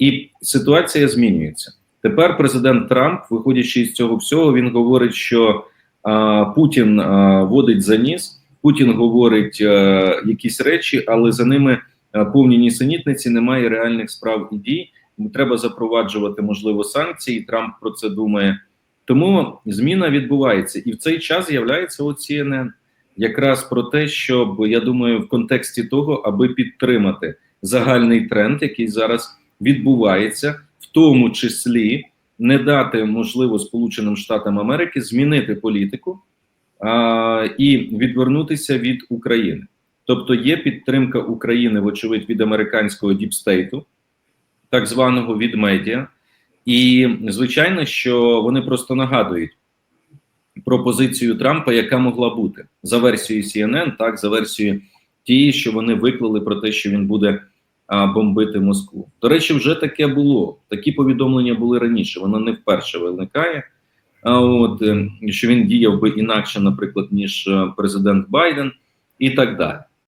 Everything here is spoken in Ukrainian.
І ситуація змінюється. Тепер президент Трамп, виходячи з цього всього, він говорить, що а, Путін а, водить за ніс, Путін говорить а, якісь речі, але за ними а, повні нісенітниці, немає реальних справ і дій. Треба запроваджувати можливо санкції. Трамп про це думає. Тому зміна відбувається, і в цей час з'являється от якраз про те, щоб я думаю, в контексті того, аби підтримати загальний тренд, який зараз відбувається, в тому числі не дати можливо Сполученим Штатам Америки змінити політику а, і відвернутися від України. Тобто є підтримка України, вочевидь, від американського діпстейту, так званого від медіа, і звичайно, що вони просто нагадують про позицію Трампа, яка могла бути за версією CNN, так за версією тієї, що вони виклали про те, що він буде бомбити Москву. До речі, вже таке було. Такі повідомлення були раніше. Воно не вперше виникає. А от е, що він діяв би інакше, наприклад, ніж е, президент Байден, і так далі.